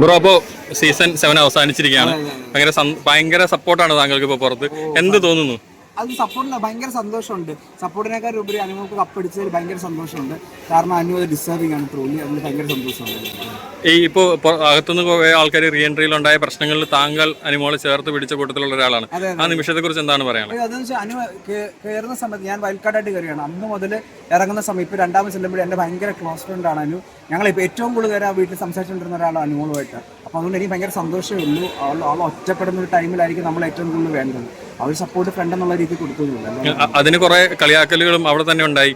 Bro അപ്പോ season seven അവസാനിച്ചിരിക്കുകയാണ്. ഭയങ്കര ഭയങ്കര സപ്പോർട്ടാണ് താങ്കൾക്ക് ഇപ്പൊ പുറത്ത്. എന്ത് തോന്നുന്നു? അത് സപ്പോർട്ടിന് ഭയങ്കര സന്തോഷമുണ്ട്. സപ്പോർട്ടിനേക്കാൾ ഉപരി അനുമോൾക്ക് കപ്പടിച്ചതിൽ ഭയങ്കര സന്തോഷമുണ്ട്. കാരണം അനു അത് ഡിസേർവിംഗ് ആണ്. ട്രോലി അതിൽ ഭയങ്കര സന്തോഷമുണ്ട്. ഈ ഇപ്പോൾ അകത്തുനിന്ന് പോയ ആൾക്കാർ റീ എൻട്രിയിൽ ഉണ്ടായ പ്രശ്നങ്ങളിൽ താങ്കൾ അനുമോളെ ചേർത്ത് പിടിച്ച കൂട്ടത്തിലുള്ള ഒരാളാണ്. ആ നിമിഷത്തെ കുറിച്ച് എന്താണ് പറയാനുള്ളത്? അതെന്ന് വെച്ചാൽ അനു കയറുന്ന സമയത്ത് ഞാൻ വയൽക്കാടായിട്ട് കയറിയാണ് അന്ന് മുതൽ ഇറങ്ങുന്ന സമയം ഇപ്പോൾ രണ്ടാമത് ചെല്ലുമ്പോൾ എന്റെ ഭയങ്കര ക്ലോസ് ഫ്രണ്ടാണ് അനു. ഞങ്ങൾ ഇപ്പോൾ ഏറ്റവും കൂടുതൽ നേരം ആ വീട്ടിൽ സംസാരിച്ചുകൊണ്ടിരുന്ന ഒരാളാണ് അനുമോളുമായിട്ട്. അപ്പോൾ അതുകൊണ്ട് എനിക്ക് ഭയങ്കര സന്തോഷമേ ഉള്ളൂ. അവൾ അവൾ ഒറ്റപ്പെടുന്ന ഒരു ടൈമിലായിരിക്കും നമ്മൾ ഏറ്റവും കൂടുതൽ വേണ്ടത്. അവർ സപ്പോർട്ട് ഫ്രണ്ട് എന്നുള്ള രീതിയിൽ കൊടുക്കുന്നില്ല അതിന് കുറെ കളിയാക്കലുകളും അവിടെ തന്നെ ഉണ്ടായി.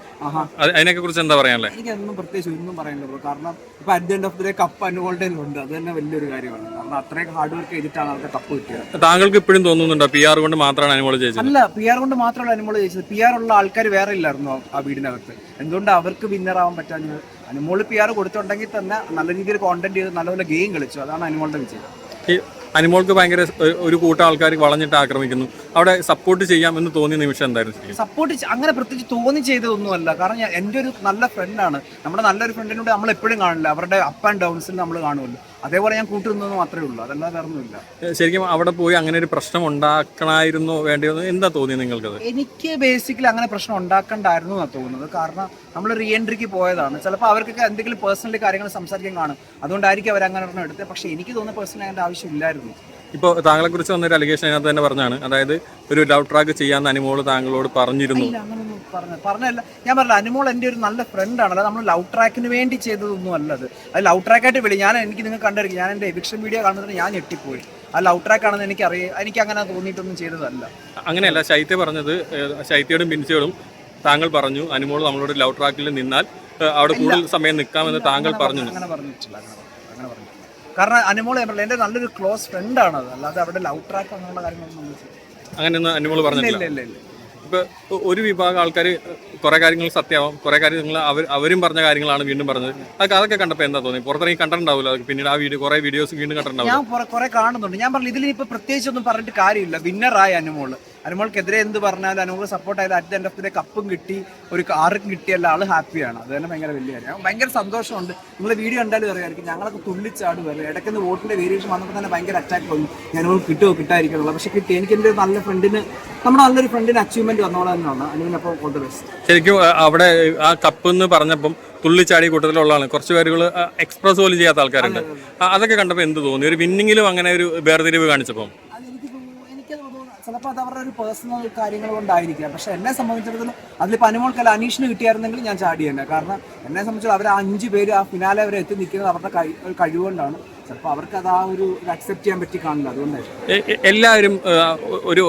അതിനൊക്കെ കുറിച്ച് എന്താ പറയാനുള്ളത് എനിക്കൊന്നും പ്രത്യേകിച്ച് ഒന്നും പറയാനില്ല ബ്രോ. കാരണം ഇപ്പൊ at the end of the day cup അനുവോളുടെ ഉണ്ട്. അത് തന്നെ വലിയൊരു കാര്യമാണ്. കാരണം അത്രയും ഹാർഡ് വർക്ക് ചെയ്തിട്ടാണ് അവർക്ക് കപ്പ് കിട്ടിയത്. താങ്കൾക്ക് ഇപ്പോഴും തോന്നുന്നുണ്ടോ? പി ആർ കൊണ്ട് മാത്രമാണ് അനുമോൾ ജയിച്ചത്? അല്ല പി ആർ കൊണ്ട് മാത്രമല്ല അനുമോൾ ജയിച്ചത്. പി ആർ ഉള്ള ആൾക്കാർ വേറെ ഇല്ലായിരുന്നു ആ- ആ വീടിനകത്ത്. എന്തുകൊണ്ട് അവർക്ക് വിന്നർ ആവാൻ പറ്റാഞ്ഞത്? അനുമോൾ പി ആർ കൊടുത്തിട്ടുണ്ടെങ്കിൽ തന്നെ നല്ല രീതിയിൽ കോണ്ടന്റ് ചെയ്ത് നല്ലപോലെ ഗെയിം കളിച്ചു. അതാണ് അനുമോളുടെ വിജയം. അനുമോൾക്ക് ഭയങ്കര ഒരു- കൂട്ടം ആൾക്കാർ വളഞ്ഞിട്ട് ആക്രമിക്കുന്നു. അവിടെ സപ്പോർട്ട് ചെയ്യാം എന്ന് തോന്നിയ നിമിഷം എന്തായിരുന്നു സപ്പോർട്ട് അങ്ങനെ പ്രത്യേകിച്ച് തോന്നി ചെയ്തതൊന്നുമല്ല. കാരണം എന്റെ ഒരു നല്ല ഫ്രണ്ടാണ് നമ്മുടെ നല്ലൊരു ഫ്രണ്ടിനോട് നമ്മൾ എപ്പോഴും കാണില്ല. അവരുടെ അപ്പ് ആൻഡ് ഡൗൺസിൽ നമ്മൾ കാണുമല്ലോ. അതേപോലെ ഞാൻ കൂട്ടിരുന്നത് മാത്രമേ ഉള്ളൂ. അതല്ലാതെ ഒന്നുമില്ല ശരിക്കും അവിടെ പോയി അങ്ങനെ ഒരു പ്രശ്നം ഉണ്ടാക്കണായിരുന്നു വേണ്ടിയെന്ന് എന്താ തോന്നിയത് നിങ്ങൾക്കത്? എനിക്ക് ബേസിക്കലി അങ്ങനെ പ്രശ്നം ഉണ്ടാക്കണ്ടായിരുന്നു എന്നാണ് തോന്നുന്നത്. കാരണം നമ്മൾ റീ എൻട്രിക്ക് പോയതാണ്. ചിലപ്പോൾ അവർക്കൊക്കെ എന്തെങ്കിലും പേഴ്സണലി കാര്യങ്ങൾ സംസാരിക്കാൻ കാണും. അതുകൊണ്ടായിരിക്കും അവർ അങ്ങനെ എടുത്തത്. പക്ഷേ എനിക്ക് തോന്നുന്ന പേഴ്സണലി അതിന്റെ ആവശ്യമില്ലായിരുന്നു ഇപ്പോൾ താങ്കളെ കുറിച്ച് വന്നൊരു അലിഗേഷൻ അതിനകത്ത് തന്നെ പറഞ്ഞാണ്. അതായത് ഒരു ലവ് ട്രാക്ക് ചെയ്യാന്ന് അനുമോൾ താങ്കളോട് പറഞ്ഞിരുന്നു. ഇല്ല അങ്ങനൊന്നും പറഞ്ഞ പറഞ്ഞല്ല. ഞാൻ പറഞ്ഞില്ല അനുമോൾ എന്റെ ഒരു നല്ല ഫ്രണ്ടാണ് അല്ല നമ്മൾ ലവ് ട്രാക്കിന് വേണ്ടി ചെയ്തതൊന്നും അല്ലത്. അത് ലവ് ട്രാക്കായിട്ട് വിളി. ഞാൻ എനിക്ക് നിങ്ങൾ കണ്ടിരിക്കും. ഞാൻ എന്റെ എവിക്ഷൻ വീഡിയോ കാണുന്നതിന് ഞാൻ ഞെട്ടിപ്പോയി. ആ ലവ് ട്രാക്ക് ആണെന്ന് എനിക്ക് അറിയാം എനിക്ക് അങ്ങനെ തോന്നിയിട്ടൊന്നും ചെയ്തതല്ല. അങ്ങനെയല്ല ശൈത്യ പറഞ്ഞത് ഏഹ്, ശൈത്യയോടും ബിൻസിയോടും താങ്കൾ പറഞ്ഞു. അനുമോൾ നമ്മളോട് ലവ് ട്രാക്കിൽ നിന്നാൽ ഏഹ്, അവിടെ കൂടുതൽ സമയം നിൽക്കാമെന്ന് താങ്കൾ പറഞ്ഞു അങ്ങനെ പറഞ്ഞിട്ടില്ല അങ്ങനെ പറഞ്ഞു അങ്ങനെ പറഞ്ഞിട്ടില്ല. കാരണം അനുമോൾ ഞാൻ എന്റെ നല്ലൊരു ക്ലോസ് ഫ്രണ്ടാണ് അത്. അല്ലാതെ അവിടെ ലവ് ട്രാക്ക് അങ്ങനെയുള്ള കാര്യങ്ങളൊന്നും. അങ്ങനെയൊന്നും അനുമോൾ പറഞ്ഞില്ല ഇല്ല ഒരു വിഭാഗം ആൾക്കാർ കുറെ കാര്യങ്ങൾ സത്യമാവും കുറെ കാര്യങ്ങൾ അവർ അവരും പറഞ്ഞ കാര്യങ്ങളാണ് വീണ്ടും പറഞ്ഞത്. അതൊക്കെ അതൊക്കെ കണ്ടപ്പോൾ എന്താ തോന്നി? പുറത്തിറങ്ങി കണ്ടിട്ടുണ്ടാവില്ല പിന്നീട് ആ വീഡിയോ കുറെ വീഡിയോസ് വീണ്ടും കണ്ടിട്ടുണ്ടാവും ഞാൻ കുറെ കാണുന്നുണ്ട്. ഞാൻ പറഞ്ഞു ഇതിൽ ഇപ്പൊ പ്രത്യേകിച്ച് ഒന്നും പറഞ്ഞിട്ട് കാര്യമില്ല. വിന്നറായ അനുമോൾ. അനുമോൾക്കെതിരെ എന്ത് പറഞ്ഞാലും അനുമോൾ സപ്പോർട്ട് ആയാലും അറ്റ് എൻഡ് ഓഫ് ദ കപ്പും കിട്ടി ഒരു കാറും കിട്ടിയല്ല ആൾ ഹാപ്പിയാണ് അത് തന്നെ ഭയങ്കര വലിയ കാര്യം. ഭയങ്കര സന്തോഷമുണ്ട്. നിങ്ങൾ വീഡിയോ കണ്ടാലും അറിയാമായിരിക്കും. ഞങ്ങളൊക്കെ തുള്ളിച്ചാട് വരും. ഇടയ്ക്കുന്ന വോട്ടിന്റെ വേരിയേഷൻ വന്നപ്പോൾ തന്നെ ഭയങ്കര അറ്റാക്ക് വന്നു. ഞാനോ കിട്ടുമോ കിട്ടായിരിക്കുന്നുള്ളൂ പക്ഷെ കിട്ടി. എനിക്ക് എന്റെ നല്ല ഫ്രണ്ടിന് നമ്മുടെ നല്ലൊരു ഫ്രണ്ടിന് അച്ചീവ്മെന്റ് വന്നോളെ തന്നെയാണ് അനുവിനപ്പോൾ ഓൾ ദ ബെസ്റ്റ് ശരിക്കും അവിടെ ആ കപ്പ് എന്ന് പറഞ്ഞപ്പം തുള്ളിച്ചാടി കൂട്ടത്തിലുള്ളതാണ്. കുറച്ച് പേരുകൾ എക്സ്പ്രസ് പോലും ചെയ്യാത്ത ആൾക്കാരുണ്ട്. അതൊക്കെ കണ്ടപ്പോൾ എന്ത് തോന്നി? ഒരു വിന്നിങ്ങിലും അങ്ങനെ ഒരു വേർതിരിവ് കാണിച്ചപ്പം അതെനിക്ക് തോന്നുന്നു- എനിക്കത് തോന്നുന്നു ചിലപ്പോൾ അത് അവരുടെ ഒരു പേഴ്സണൽ കാര്യങ്ങൾ കൊണ്ടായിരിക്കാം. പക്ഷെ എന്നെ സംബന്ധിച്ചിടത്തോളം അതിലിപ്പോൾ അനുമോൾക്കല്ല അനീഷിന് കിട്ടിയായിരുന്നെങ്കിൽ ഞാൻ ചാടി കാരണം എന്നെ സംബന്ധിച്ചിടത്തോളം അവർ അഞ്ച് പേര് ആ ഫിനാലെ വരെ എത്തി നിൽക്കുന്നത് അവരുടെ കഴിവുകൊണ്ടാണ്. ചിലപ്പോൾ അവർക്ക് അത് ആ ഒരു അക്സെപ്റ്റ് ചെയ്യാൻ പറ്റി കാണില്ല അതുകൊണ്ടായിരിക്കും എ- എ- എല്ലാവരും ഒരു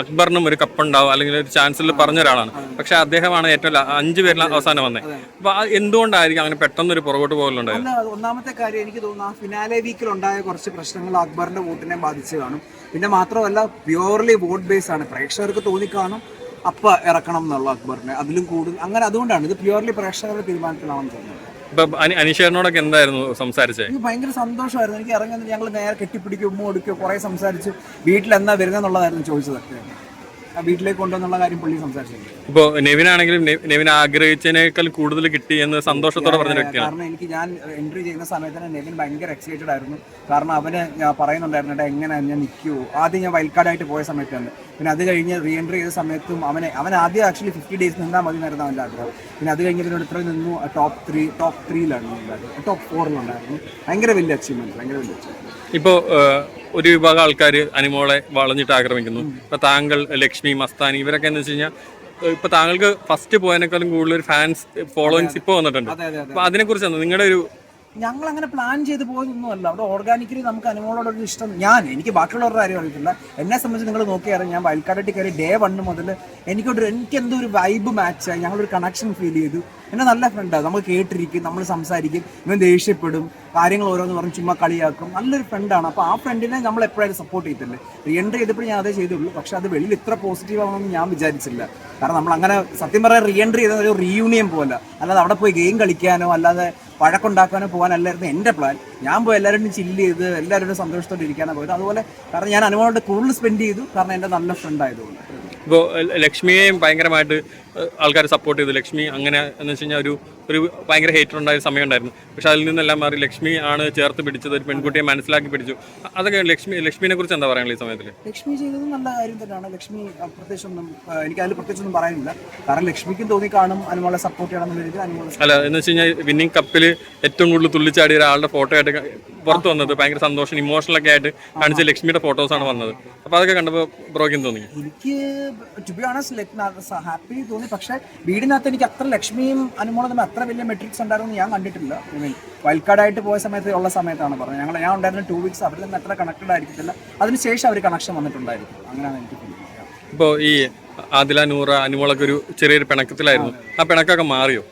അക്ബറിനും ഒരു കപ്പുണ്ടാവും അല്ലെങ്കിൽ ഒരു ചാൻസലർ പറഞ്ഞ ഒരാളാണ് പക്ഷെ അദ്ദേഹമാണ് ഏറ്റവും അഞ്ചു പേരിൽ അവസാനം വന്നത് അപ്പൊ എന്തുകൊണ്ടായിരിക്കും അങ്ങനെ പെട്ടെന്ന് ഒരു പുറകോട്ട് പോകലുണ്ടായത്? അല്ല ഒന്നാമത്തെ കാര്യം എനിക്ക് തോന്നുന്നു ആ ഫിനാലെ വീക്കിൽ ഉണ്ടായ കുറച്ച് പ്രശ്നങ്ങൾ അക്ബറിന്റെ വോട്ടിനെ ബാധിച്ചു കാണും. പിന്നെ മാത്രമല്ല പ്യുവർലി വോട്ട് ബേസ് ആണ്. പ്രേക്ഷകർക്ക് തോന്നിക്കാണും അപ്പ ഇറക്കണം എന്നുള്ള അക്ബറിനെ. അതിലും കൂടുതൽ അങ്ങനെ അതുകൊണ്ടാണ് ഇത് പ്യുവർലി പ്രേക്ഷകരുടെ തീരുമാനത്തിലാണെന്ന് തോന്നുന്നത്. അനീഷേറിനോടൊക്കെ എന്തായിരുന്നു സംസാരിച്ചത് എനിക്ക് ഭയങ്കര സന്തോഷമായിരുന്നു. എനിക്ക് ഇറങ്ങി വന്നിട്ട് ഞങ്ങൾ നേരെ കെട്ടിപ്പിടിക്കും ഉമ്മ കൊടുക്കുകയോ കുറെ സംസാരിച്ച്. വീട്ടിൽ എന്നാ വരുന്നെന്നുള്ളതായിരുന്നു ചോദിച്ചതൊക്കെ വീട്ടിലേക്ക് കൊണ്ടുവന്നുള്ള കാര്യം പുള്ളി സംസാരിച്ചിട്ടുണ്ട്. ഇപ്പൊ നെവിനാണെങ്കിലും നെവിൻ ആഗ്രഹിച്ചതിനേക്കാൾ കൂടുതൽ കിട്ടി എന്ന് സന്തോഷത്തോടെ പറഞ്ഞ വ്യക്തിയാണ്. കാരണം എനിക്ക് ഞാൻ എൻട്രി ചെയ്യുന്ന സമയത്ത് തന്നെ നെവിൻ ഭയങ്കര എക്സൈറ്റഡ് ആയിരുന്നു. കാരണം അവന് ഞാൻ പറയുന്നുണ്ടായിരുന്നു "എടാ, എങ്ങനെ ഞാൻ നിൽക്കുമോ ആദ്യം ഞാൻ വൈൽക്കാർഡായിട്ട് പോയ സമയത്താണ്. പിന്നെ അത് കഴിഞ്ഞ് റീ എൻട്രി ചെയ്ത സമയത്തും അവനെ അവൻ ആദ്യം ആക്ച്വലി ഫിഫ്റ്റി ഡേയ്സ് നിന്നാൽ മതി എന്നായിരുന്നു അവന്റെ ആഗ്രഹം. പിന്നെ അത് കഴിഞ്ഞ് ഇതിനോട് ഇത്ര നിന്നു ടോപ്പ് ത്രീ ടോപ്പ് ത്രീയിലാണ് ഉണ്ടായിരുന്നത് ടോപ്പ് ഫോറിലുണ്ടായിരുന്നു ഭയങ്കര വലിയ അച്ചീവ്മെന്റ് ഭയങ്കര വലിയ അച്ചീവ്മെന്റ് ഇപ്പോ ഒരു വിഭാഗം ആൾക്കാർ അനിമോളെ വളഞ്ഞിട്ട് ആക്രമിക്കുന്നു. ഇപ്പൊ താങ്കൾ ലക്ഷ്മി മസ്താനി ഇവരൊക്കെ എന്ന് വെച്ച് കഴിഞ്ഞാൽ ഇപ്പൊ താങ്കൾക്ക് ഫസ്റ്റ് പോയതിനേക്കാളും കൂടുതൽ ഒരു ഫാൻസ് ഫോളോയിങ്സ് ഇപ്പൊ വന്നിട്ടുണ്ട്. അപ്പൊ അതിനെ കുറിച്ച് നിങ്ങളുടെ ഒരു ഞങ്ങൾ അങ്ങനെ പ്ലാൻ ചെയ്ത് പോയതൊന്നുമല്ല. അവിടെ ഓർഗാനിക്കലി നമുക്ക് അനുമോളോടൊരു ഇഷ്ടം. ഞാൻ എനിക്ക് ബാക്കിയുള്ളവരുടെ കാര്യം അറിയത്തില്ല. എന്നെ സംബന്ധിച്ച് നിങ്ങൾ നോക്കിയാൽ ഞാൻ വയൽക്കാട്ടി കയറി ഡേ വണ്ണ് മുതൽ എനിക്കൊരു എനിക്ക് എന്തോ ഒരു വൈബ് മാച്ചായി ഞങ്ങളൊരു കണക്ഷൻ ഫീൽ ചെയ്തു. എന്നെ നല്ല ഫ്രണ്ടാണ് നമ്മൾ കേട്ടിരിക്കും നമ്മൾ സംസാരിക്കും ഇവൻ ദേഷ്യപ്പെടും കാര്യങ്ങൾ ഓരോന്ന് പറഞ്ഞ് ചുമ്മാ കളിയാക്കും. നല്ലൊരു ഫ്രണ്ടാണ് അപ്പോൾ ആ ഫ്രണ്ടിനെ നമ്മൾ എപ്പോഴായാലും സപ്പോർട്ട് ചെയ്തില്ലേ റീ എൻട്രി ചെയ്തപ്പോൾ ഞാൻ അതേ ചെയ്തുള്ളൂ. പക്ഷെ അത് വെളിയിൽ ഇത്ര പോസിറ്റീവ് ആവണമെന്ന് ഞാൻ വിചാരിച്ചില്ല. കാരണം നമ്മൾ അങ്ങനെ സത്യം പറയാൻ റീ എൻട്രി ചെയ്ത ഒരു റീയൂണിയൻ പോലെ. അല്ലാതെ അവിടെ പോയി ഗെയിം കളിക്കാനോ അല്ലാതെ വഴക്കുണ്ടാക്കാനോ പോകാനല്ലായിരുന്നു എന്റെ പ്ലാൻ ഞാൻ പോയി എല്ലാവരും ചില്ല് ചെയ്ത് എല്ലാവരും സന്തോഷത്തോടെ ഇരിക്കാനാണ് പോയത്. അതുപോലെ കാരണം ഞാൻ അനുഭവമായിട്ട് കൂടുതൽ സ്പെൻഡ് ചെയ്തു. കാരണം എന്റെ നല്ല ഫ്രണ്ട് ആയതുകൊണ്ട്. ഇപ്പോൾ ലക്ഷ്മിയെയും ഭയങ്കരമായിട്ട് ആൾക്കാർ സപ്പോർട്ട് ചെയ്തു. ലക്ഷ്മി അങ്ങനെ എന്ന് വെച്ച് കഴിഞ്ഞാൽ ഒരു ഒരു ഭയങ്കര ഹേറ്റർ ഉണ്ടായ സമയം ഉണ്ടായിരുന്നു പക്ഷെ അതിൽ നിന്നെല്ലാം മാറി ലക്ഷ്മി ആണ് ചേർത്ത് പിടിച്ചത് ഒരു പെൺകുട്ടിയെ മനസ്സിലാക്കി പിടിച്ചു. അതൊക്കെ ലക്ഷ്മി ലക്ഷ്മിനെ കുറിച്ച് എന്താ പറയാനുള്ള ഈ സമയത്തിൽ ലക്ഷ്മി ചെയ്തത് നല്ല കാര്യം തന്നെയാണ്. ലക്ഷ്മി പ്രത്യേകിച്ചൊന്നും എനിക്ക് അതിൽ പ്രത്യേകിച്ചൊന്നും പറയാനില്ല. കാരണം ലക്ഷ്മിക്കും തോന്നി കാണും അനുമോളെ സപ്പോർട്ട് ചെയ്യണം എന്നുള്ള രീതിയിൽ അനുമോളെ അല്ല എന്ന് വെച്ച് കഴിഞ്ഞാൽ വിന്നിംഗ് കപ്പിൽ ഏറ്റവും കൂടുതൽ തുള്ളിച്ചാടിയ ഒരാളുടെ ഫോട്ടോ ആയിട്ട് പുറത്ത് വന്നത് ഭയങ്കര സന്തോഷം ഇമോഷണൽ ഒക്കെ ആയിട്ട് കാണിച്ച ലക്ഷ്മിയുടെ ഫോട്ടോസ് ആണ് വന്നത്. അപ്പൊ അതൊക്കെ കണ്ടപ്പോൾ ബ്രോക്കിൻ തോന്നി? എനിക്ക് ഹാപ്പി തോന്നി. പക്ഷേ വീടിനകത്ത് എനിക്ക് അത്ര ലക്ഷ്മിയും അനുമോളും തമ്മിൽ അത്ര വലിയ മെട്രിക്സ് ഉണ്ടായിരുന്നു ഞാൻ കണ്ടിട്ടില്ല. ഐ മീൻ വൈൽഡ് കാർഡായിട്ട് പോയ സമയത്ത് ഉള്ള സമയത്താണ് പറഞ്ഞത്. ഞങ്ങൾ ഞാൻ ഉണ്ടായിരുന്ന ടു വീക്സ് അവരിൽ നിന്ന് അത്ര കണക്റ്റഡ് ആയിരിക്കത്തില്ല. അതിനുശേഷം അവർ കണക്ഷൻ വന്നിട്ടുണ്ടായിരിക്കും അങ്ങനെയാണ് എനിക്ക് ഇപ്പോൾ ഈ ആദില നൂറ അനുമോളൊക്കെ ഒരു ചെറിയൊരു പിണക്കത്തിലായിരുന്നു. ആ. പിണക്കൊക്കെ മാറിയോ?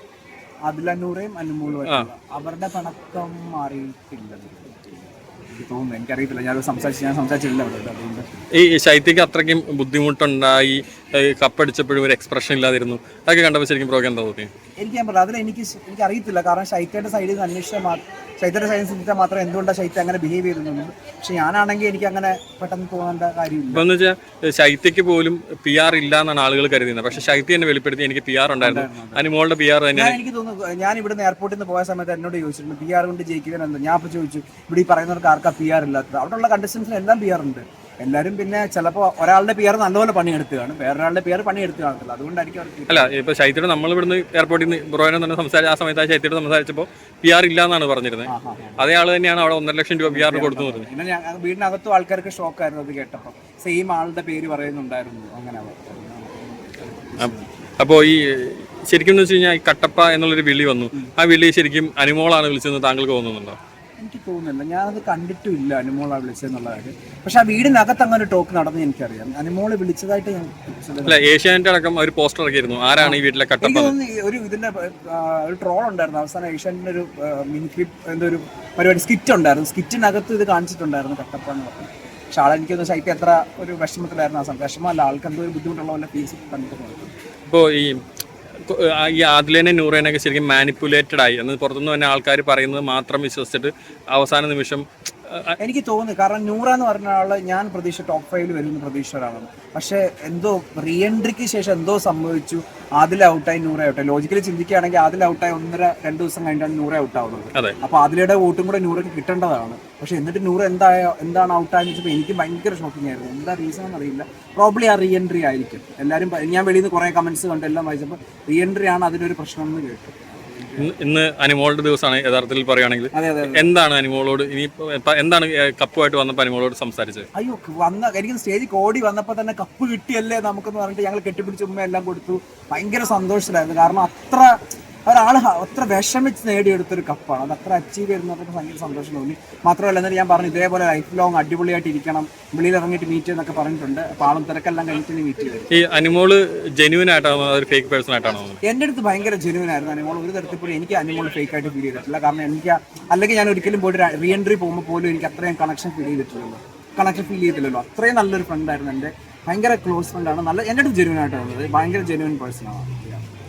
ആദില നൂറയും അനുമോളും അവരുടെ പിണക്കം മാറിയിട്ടില്ല. എനിക്ക് തോന്നുന്നു. എനിക്കറിയത്തില്ല. ഞാൻ സംസാരിച്ച് ഞാൻ സംസാരിച്ചില്ല അവരോട് അതുകൊണ്ട് ഈ ശൈത്യക്ക് അത്രയ്ക്കും ബുദ്ധിമുട്ടുണ്ടായി കപ്പടിച്ചപ്പോഴും ഒരു എക്സ്പ്രഷൻ ഇല്ലാതിരുന്നു. അതൊക്കെ കണ്ടപ്പോൾ ശരിക്കും പ്രോഗ്രാം എന്താ തോന്നി എനിക്ക് ഞാൻ പറഞ്ഞു അതിൽ എനിക്ക് എനിക്ക് അറിയത്തില്ല. കാരണം ശൈത്യയുടെ സൈഡിൽ നിന്ന് അന്വേഷിച്ചാൽ മാത്രം ശൈത്യയുടെ സൈഡിൽ ചിന്തിച്ചാൽ മാത്രം എന്തുകൊണ്ടാണ് ശൈത്യ അങ്ങനെ ബിഹേവ് ചെയ്തിരുന്നത് പക്ഷെ ഞാനാണെങ്കിൽ എനിക്ക് അങ്ങനെ പെട്ടെന്ന് തോന്നേണ്ട കാര്യമില്ല. വെച്ചാൽ ശൈത്യക്ക് പോലും പി ആർ ഇല്ല എന്നാണ് ആളുകൾ കരുതുന്നത്. പക്ഷെ ശൈത്യ എന്നെ വെളിപ്പെടുത്തി എനിക്ക് പി ആർ ഉണ്ടായിരുന്നു. അനുമോളുടെ പി ആർ തന്നെയാണ് എനിക്ക് തോന്നുന്നു ഞാൻ ഇവിടുന്ന് എയർപോർട്ടിൽ നിന്ന് പോയ സമയത്ത് എന്നോട് ചോദിച്ചിട്ടുണ്ട് പി ആർ കൊണ്ട് ജയിക്കുക എന്താ? ഞാൻ അപ്പോൾ ചോദിച്ചു ഇവിടെ ഈ പറയുന്നവർക്ക് ആർക്കാ പി ആർ ഇല്ലാത്തത്? അവിടെയുള്ള കണ്ടസ്റ്റൻസിന് എല്ലാം പി ആർ ഉണ്ട്. എല്ലാവരും പിന്നെ ചിലപ്പോ ഒരാളുടെ പേര് നല്ലപോലെ പണിയെടുത്ത് കാണും. വേറൊരാളുടെ പേര് പണി പണിയെടുത്ത് കാണത്തില്ല. അതുകൊണ്ടായിരിക്കും അവർക്ക് അല്ല ഇപ്പൊ ശൈത്യയുടെ നമ്മൾ ഇവിടുന്ന് എയർപോർട്ടിൽ നിന്ന് ബ്രോയിനെ തന്നെ സംസാരിച്ച ആ സമയത്ത് ആ ശൈത്യയോട് സംസാരിച്ചപ്പോൾ പി ആർ ഇല്ല എന്നാണ് പറഞ്ഞിരുന്നത്. അതേ ആൾ തന്നെയാണ് അവിടെ ഒന്നര ലക്ഷം രൂപ പി ആറിന് കൊടുത്തു പറഞ്ഞത് പിന്നെ ഞാൻ വീടിനകത്തും ആൾക്കാർക്ക് ഷോക്ക് ആയിരുന്നു അത് കേട്ടപ്പോൾ സെയിം ആളുടെ പേര് പറയുന്നുണ്ടായിരുന്നു. അങ്ങനെ അപ്പോൾ ഈ ശരിക്കും എന്ന് വെച്ച് കഴിഞ്ഞാൽ ഈ കട്ടപ്പ എന്നുള്ളൊരു വിളി വന്നു. ആ വിളി ശരിക്കും അനുമോളാണ് വിളിച്ചതെന്ന് താങ്കൾക്ക് തോന്നുന്നുണ്ടോ? എനിക്ക് തോന്നുന്നില്ല. ഞാനത് കണ്ടിട്ടുമില്ല അനുമോളാ വിളിച്ചെന്നുള്ള കാര്യം. പക്ഷെ ആ വീടിനകത്ത് അങ്ങനെ ഒരു ടോക്ക് നടന്ന് എനിക്കറിയാം. അനുമോൾ വിളിച്ചതായിട്ട് ഞാൻ അല്ല ഏഷ്യാനെറ്റ് അടക്കം ഒരു പോസ്റ്റർ ഇറക്കിയിരുന്നു. ആരാണ് ഈ വീട്ടിലെ കട്ടപ്പ എനിക്ക് തോന്നുന്നു ഒരു ഇതിന്റെ ആ, ഒരു ട്രോൾ ഉണ്ടായിരുന്നു. അവസാനം ഏഷ്യാനെറ്റിന്റെ ഒരു മിനി ക്ലിപ്പ് എന്തോ ഒരു പരിപാടി സ്കിറ്റ് ഉണ്ടായിരുന്നു. സ്കിറ്റിനകത്ത് ഇത് കാണിച്ചിട്ടുണ്ടായിരുന്നു കട്ടപ്പ എന്ന് പറഞ്ഞു പക്ഷെ എനിക്കൊന്ന് ശൈത്യം എത്ര ഒരു വിഷമത്തിലായിരുന്നു ആ സമയം വിഷമമല്ല ആൾക്ക് എന്തോ ഒരു ബുദ്ധിമുട്ടുള്ള പോലെ ഫീസ് കണ്ടിട്ട് ഇപ്പോൾ ഈ ഈ ആദിലേനെ നൂറേനൊക്കെ ശരിക്കും മാനിപ്പുലേറ്റഡ് ആയി. എന്ന് പുറത്തുനിന്ന് തന്നെ ആൾക്കാർ പറയുന്നത് മാത്രം വിശ്വസിച്ചിട്ട് അവസാന നിമിഷം എനിക്ക് തോന്നുന്നു കാരണം നൂറ എന്ന് പറഞ്ഞ ആൾ ഞാൻ പ്രതീക്ഷ ടോപ്പ് ഫൈവിൽ വരുന്ന പ്രതീക്ഷ ഒരാളാണ്. പക്ഷെ എന്തോ റീ എൻട്രിക്ക് ശേഷം എന്തോ സംഭവിച്ചു ആദിൽ ഔട്ടായി നൂറ ഔട്ടായി ലോജിക്കലി ചിന്തിക്കുകയാണെങ്കിൽ ആദിൽ ഔട്ടായി ഒന്നര രണ്ട് ദിവസം കഴിഞ്ഞാണ് നൂറ ഔട്ട് ആവുന്നത്. അപ്പൊ അതിലൂടെ വോട്ടും കൂടെ നൂറയ്ക്ക് കിട്ടേണ്ടതാണ്. പക്ഷെ എന്നിട്ട് നൂറ് എന്തായ എന്താണ് ഔട്ടായെന്ന് വെച്ചപ്പോൾ എനിക്ക് ഭയങ്കര ഷോക്കിംഗ് ആയിരുന്നു. എന്താ റീസൺ എന്നറിയില്ല പ്രോബ്ലി ആ റീ എൻട്രി ആയിരിക്കും എല്ലാവരും ഞാൻ വെളിയിൽ നിന്ന് കുറെ കമന്റ്സ് കണ്ട് എല്ലാം വായിച്ചപ്പോൾ റീ എൻട്രി ആണ് അതിനൊരു പ്രശ്നം എന്ന് കേട്ടു. ഇന്ന് അനിമോളുടെ ദിവസമാണ് യഥാർത്ഥത്തിൽ പറയുകയാണെങ്കിൽ. എന്താണ് അനിമോളോട് ഇനി എന്താണ് കപ്പുമായിട്ട് വന്നപ്പോൾ അനിമോളോട് സംസാരിച്ചത്? അയ്യോ വന്ന എനിക്ക് സ്റ്റേജിൽ കോടി വന്നപ്പോൾ തന്നെ കപ്പ് കിട്ടിയല്ലേ നമുക്കെന്ന് പറഞ്ഞിട്ട് ഞങ്ങൾ കെട്ടിപ്പിടിച്ച് ഉമ്മ എല്ലാം കൊടുത്തു. ഭയങ്കര സന്തോഷത്തിലായിരുന്നു. കാരണം അത്ര ഒരാൾ അത്ര വിഷമിച്ച് നേടിയെടുത്തൊരു കപ്പാണ്. അത് അത്ര അച്ചീവ് ചെയ്തെന്നൊക്കെ ഭയങ്കര സന്തോഷം തോന്നി. മാത്രമല്ല എന്നിട്ട് ഞാൻ പറഞ്ഞു ഇതേപോലെ ലൈഫ് ലോങ് അടിപൊളിയായിട്ട് ഇരിക്കണം. വെളിയിൽ ഇറങ്ങിയിട്ട് മീറ്റ് എന്നൊക്കെ പറഞ്ഞിട്ടുണ്ട്. അപ്പോൾ ആളും തിരക്കെല്ലാം കഴിഞ്ഞിട്ട് മീറ്റ് ചെയ്തു ഈ അനിമോൾ ജെന്യൂൻ ആയിട്ടാണോ? ഫേക്ക് പേഴ്സൺ ആയിട്ടാണോ? എന്റെ അടുത്ത് ഭയങ്കര ജെനുവൻ ആയിരുന്നു അനിമോൾ ഒരു തരത്തിൽ പോലും എനിക്ക് അനിമോൾ ഫേക്ക് ആയിട്ട് ഫീൽ ചെയ്തിട്ടില്ല. കാരണം എനിക്ക് അല്ലെങ്കിൽ ഞാൻ ഒരിക്കലും പോയിട്ട് റീ എൻട്രി പോകുമ്പോൾ പോലും എനിക്ക് അത്രയും കണക്ഷൻ ഫീൽ ചെയ്തിട്ടില്ലല്ലോ. കണക്ഷൻ ഫീൽ ചെയ്തില്ലല്ലോ അത്രയും നല്ലൊരു ഫ്രണ്ട് ആയിരുന്നു എന്റെ. ഭയങ്കര ക്ലോസ് ഫ്രണ്ടാണ് നല്ല എന്റെ അടുത്ത് ജെനുവൻ ആയിട്ടാണ് ഭയങ്കര ജെനുവൻ പേഴ്സൺ ആണ്.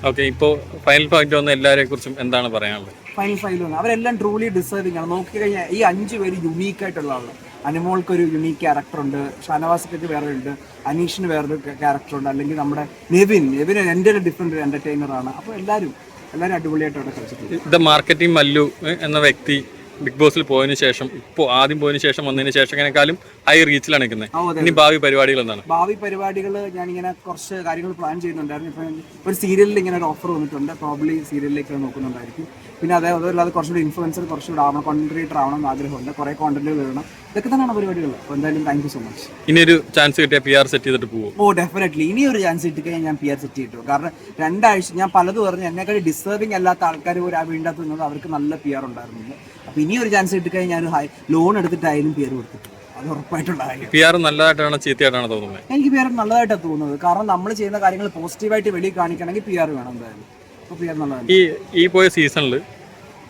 ഓക്കെ ഇപ്പോൾ ഫൈനൽ പോയിന്റ് വന്ന എല്ലാവരെ കുറിച്ചും എന്താണ് പറയാനുള്ളത്? ഫൈനൽ ഫൈനൽ വന്നു. അവരെല്ലാം ട്രൂലി ഡിസേർവിംഗ് ആണ്. നോക്കി കഴിഞ്ഞാൽ ഈ അഞ്ച് പേര് യുണീക്ക് ആയിട്ടുള്ള ആളാണ് അനുമോൾക്ക് ഒരു യുണീക് ക്യാരക്ടർ ഉണ്ട്. ഷാനവാസിക്ക് വേറെ ഉണ്ട്. അനീഷിന് വേറൊരു ക്യാരക്ടർ ഉണ്ട്. അല്ലെങ്കിൽ നമ്മുടെ നെവിൻ. നെവിൻ എന്റെ ഒരു ഡിഫറെന്റ് എന്റർടൈനർ ആണ്. അപ്പോൾ എല്ലാവരും എല്ലാവരും അടിപൊളിയായിട്ട് അവിടെ കളിച്ചിട്ടുണ്ട്. മാർക്കറ്റിംഗ് മല്ലു എന്ന വ്യക്തി ബിഗ് ബോസിൽ പോയതിനു ശേഷം ഇപ്പോ ആദ്യം പോയതിനു ശേഷം വന്നതിന് ശേഷം എങ്ങനെക്കാളും ഹൈ റീച്ചിലാണ് നിൽക്കുന്നത്. ഇനി ഭാവി പരിപാടികൾ എന്താണ്? ഭാവി പരിപാടികൾ ഞാൻ ഞാനിങ്ങനെ കുറച്ച് കാര്യങ്ങൾ പ്ലാൻ ചെയ്യുന്നുണ്ടായിരുന്നു. ഇപ്പം ഒരു സീരിയലിൽ ഇങ്ങനെ ഒരു ഓഫർ വന്നിട്ടുണ്ട്. പ്രോബ്ലി സീരിയലിലേക്ക് നോക്കുന്നുണ്ടായിരിക്കും. പിന്നെ അതേ അതല്ലാതെ കുറച്ചുകൂടി ഇൻഫ്ലുവൻസർ കുറച്ചുകൂടി ആവണം ക്രിയേറ്റർ ആവണം എന്ന് ആഗ്രഹമുണ്ട് കുറേ കോണ്ടന്റുകൾ വരണം ഇതൊക്കെ തന്നെയാണ് പരിപാടികൾ. അപ്പോൾ എന്തായാലും താങ്ക് യു സോ മച്ച് ഇനി ഒരു ചാൻസ് കിട്ടിയ പി ആർ സെറ്റ് ചെയ്തിട്ട് പോകും ഓ ഡെഫിനറ്റ്ലി ഇനി ഒരു ചാൻസ് കിട്ടിക്കഴിഞ്ഞാൽ ഞാൻ പി ആർ സെറ്റ് ചെയ്തിട്ടു കാരണം രണ്ടാഴ്ച ഞാൻ പലതും പറഞ്ഞു എന്നെക്കാളും ഡിസേർവിംഗ് അല്ലാത്ത ആൾക്കാർ ഒരു അകത്ത് നിന്നത് അവർക്ക് നല്ല പി ആർ ഉണ്ടായിരുന്നു അപ്പോൾ ഇനി ഒരു ചാൻസ് കിട്ടിക്കഴിഞ്ഞാൽ ഞാൻ ലോൺ എടുത്തിട്ടായാലും പേര് കൊടുത്തിട്ടുണ്ട് അത് ഉറപ്പായിട്ടുള്ള കാര്യം. പി ആർ നല്ലതായിട്ടാണോ ചീത്തയായിട്ടാണോ തോന്നുന്നത്. എനിക്ക് പി ആർ നല്ലതായിട്ടാണ് തോന്നുന്നത്. കാരണം നമ്മൾ ചെയ്യുന്ന കാര്യങ്ങൾ പോസിറ്റീവായിട്ട് വെളിയിൽ കാണിക്കണമെങ്കിൽ പി ആർ വേണം എന്തായാലും. അപ്പോൾ പി ആർ നല്ലതാണ് ഈ ഈ പോയ സീസണിൽ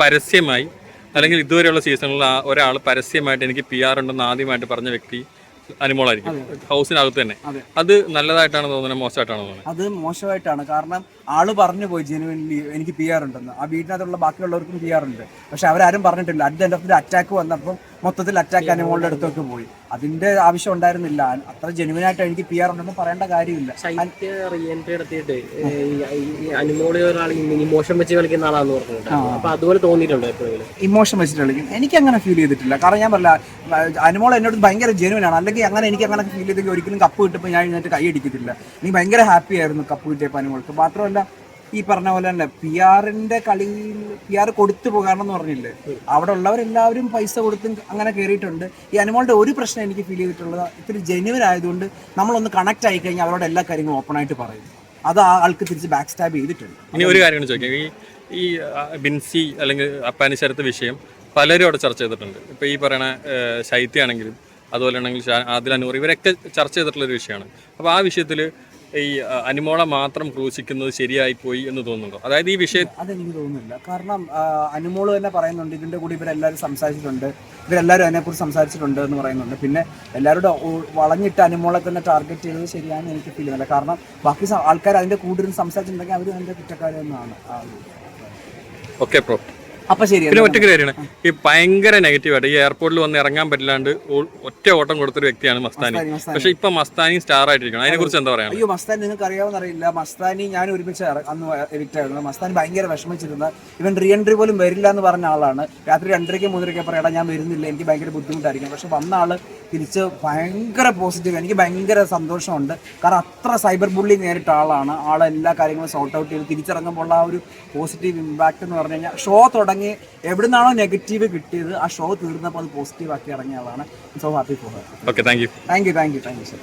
പരസ്യമായി അല്ലെങ്കിൽ ഇതുവരെയുള്ള സീസണിൽ ഒരാൾ പരസ്യമായിട്ട് എനിക്ക് പി ആർ ഉണ്ടെന്ന് ആദ്യമായിട്ട് പറഞ്ഞ വ്യക്തി അനുമോളായിരിക്കും. ഹൗസിനകത്ത് തന്നെ. അത് നല്ലതായിട്ടാണ് തോന്നുന്നത് മോശമായിട്ടാണ് തോന്നുന്നത്? അത് മോശമായിട്ടാണ്. കാരണം ആൾ പറഞ്ഞു പോയി ജെനുവിൻലി എനിക്ക് പി ആർ ഉണ്ടെന്ന്. ആ വീട്ടിനകത്തുള്ള ബാക്കിയുള്ളവർക്കും പി ആർ ഉണ്ട്. പക്ഷെ അവരാരും പറഞ്ഞിട്ടില്ല. At end of the attack വന്നപ്പോൾ മൊത്തത്തിൽ അറ്റാക്ക് അനുമോളുടെ അടുത്തൊക്കെ പോയി. അതിന്റെ ആവശ്യം ഉണ്ടായിരുന്നില്ല. അത്ര ജെനുവിനായിട്ട് എനിക്ക് പി ആർ ഉണ്ടെന്ന് പറയേണ്ട കാര്യമില്ല. റീഎൻട്രി നടത്തിയിട്ട് അനുമോളി ഒരാൾ ഇമോഷൻ വെച്ച് കളിക്കുന്ന ആളാന്ന് പറഞ്ഞിട്ടുണ്ട്. അപ്പൊ അതുപോലെ തോന്നിയിട്ടുണ്ടോ ഇമോഷൻ വെച്ചിട്ട് കളിക്കും. എനിക്ക് അങ്ങനെ ഫീൽ ചെയ്തിട്ടില്ല. കാരണം ഞാൻ പറഞ്ഞ അനുമോൾ എന്നോട് ഭയങ്കര ജെനുവിനാണ് ആണ്. അല്ലെങ്കിൽ അങ്ങനെ എനിക്ക് അങ്ങനെ ഫീൽ ചെയ്തെങ്കിൽ ഒരിക്കലും കപ്പ് കിട്ടുമ്പോൾ ഞാൻ എഴുന്നേറ്റ് കൈ അടിക്കത്തില്ല. എനിക്ക് ഭയങ്കര ഹാപ്പി ആയിരുന്നു കപ്പ് കിട്ടിയപ്പോൾ അനുമോൾക്ക് മാത്രമല്ല ഈ പറഞ്ഞ പോലെ തന്നെ പി ആറിന്റെ കളിയിൽ പി ആർ കൊടുത്തു പോകാണെന്ന് പറഞ്ഞില്ലേ? അവിടെ ഉള്ളവരെല്ലാവരും പൈസ കൊടുത്തും അങ്ങനെ കയറിയിട്ടുണ്ട്. ഈ അനുമോളുടെ ഒരു പ്രശ്നം എനിക്ക് ഫീൽ ചെയ്തിട്ടുള്ളത് ഇത്തിരി ജെനുവൻ ആയതുകൊണ്ട് നമ്മളൊന്ന് കണക്ട് ആയി കഴിഞ്ഞാൽ അവരോട് എല്ലാ കാര്യങ്ങളും ഓപ്പൺ ആയിട്ട് പറയും. അത് ആ ആൾക്ക് തിരിച്ച് ബാക്ക് സ്റ്റാബ് ചെയ്തിട്ടുണ്ട്. ഇനി ഒരു കാര്യം ചോദിക്കാം. ഈ ഈ ബിൻസി അല്ലെങ്കിൽ അപ്പാനിശരത്ത് വിഷയം പലരും അവിടെ ചർച്ച ചെയ്തിട്ടുണ്ട്. ഇപ്പൊ ഈ പറയണ ശൈത്യാണെങ്കിലും അതുപോലെ ആണെങ്കിൽ ആദിൽ അനൂർ ഇവരൊക്കെ ചർച്ച ചെയ്തിട്ടുള്ള ഒരു വിഷയമാണ്. അപ്പോൾ ആ വിഷയത്തിൽ ഈ അനുമോള മാത്രം ക്രൂശിക്കുന്നത് ശരിയായി പോയി എന്ന് തോന്നുന്നുണ്ടോ? അതായത് ഈ വിഷയം അതെനിക്ക് തോന്നുന്നില്ല. കാരണം അനുമോൾ തന്നെ പറയുന്നുണ്ട് ഇതിന്റെ കൂടി ഇവരെല്ലാവരും സംസാരിച്ചിട്ടുണ്ട് ഇവരെല്ലാവരും അതിനെക്കുറിച്ച് സംസാരിച്ചിട്ടുണ്ട് എന്ന് പറയുന്നുണ്ട്. പിന്നെ എല്ലാവരുടെ വളഞ്ഞിട്ട് അനുമോളെ തന്നെ ടാർഗറ്റ് ചെയ്തത് ശരിയാണെന്ന് എനിക്ക് ഫീൽ ചെയ്യുന്നില്ല. കാരണം ബാക്കി ആൾക്കാർ അതിന്റെ കൂടുതൽ സംസാരിച്ചിട്ടുണ്ടെങ്കിൽ അവർ അതിന്റെ കുറ്റക്കാരെന്നാണ് ഓക്കെ പ്രോ അപ്പൊ ശരി പിന്നെ ഒറ്റ കാര്യമാണ് ഈ ഭയങ്കര നെഗറ്റീവായിട്ട് ഈ എയർപോർട്ടിൽ വന്ന് ഇറങ്ങാൻ പറ്റില്ലാണ്ട് ഒറ്റ ഓട്ടം കൊടുത്തൊരു വ്യക്തിയാണ് മസ്താനി. മസ്താനി, മസ്താനി. പക്ഷെ ഇപ്പൊ മസ്താനി സ്റ്റാർ ആയിട്ടിരിക്കണം. അതിനെ കുറിച്ച് എന്താ പറയാ അയ്യോ മസ്താൻ നിങ്ങൾക്ക് അറിയാവുന്ന അറിയില്ല മസ്താനി ഞാൻ ഒരുമിച്ച് അന്ന് എവിക്റ്റ് ആയിരുന്നു. മസ്താൻ ഭയങ്കര വിഷമിച്ചിരുന്ന ഇവൻ റീ എൻട്രി പോലും വരില്ല എന്ന് പറഞ്ഞ ആളാണ്. രാത്രി രണ്ടരയ്ക്ക് മൂന്നരയ്ക്ക് പറയടാ ഞാൻ വരുന്നില്ല. എനിക്ക് ഭയങ്കര ബുദ്ധിമുട്ടായിരിക്കും. പക്ഷെ വന്ന ആൾ തിരിച്ച് ഭയങ്കര പോസിറ്റീവ് എനിക്ക് ഭയങ്കര സന്തോഷമുണ്ട്. കാരണം അത്ര സൈബർ ബുള്ളി നേരിട്ട ആളാണ്. ആൾ എല്ലാ കാര്യങ്ങളും സോർട്ട് ഔട്ട് ചെയ്ത് തിരിച്ചിറങ്ങുമ്പോൾ ആ ഒരു പോസിറ്റീവ് ഇമ്പാക്ട് എന്ന് പറഞ്ഞു കഴിഞ്ഞാൽ ഷോ തുടങ്ങി എവിടുന്നാണോ നെഗറ്റീവ് കിട്ടിയത് ആ ഷോ തീർന്നപ്പോൾ അത് പോസിറ്റീവ് ആക്കി ഇറങ്ങിയ ആളാണ്. So happy for okay thank you thank you thank you thank you sir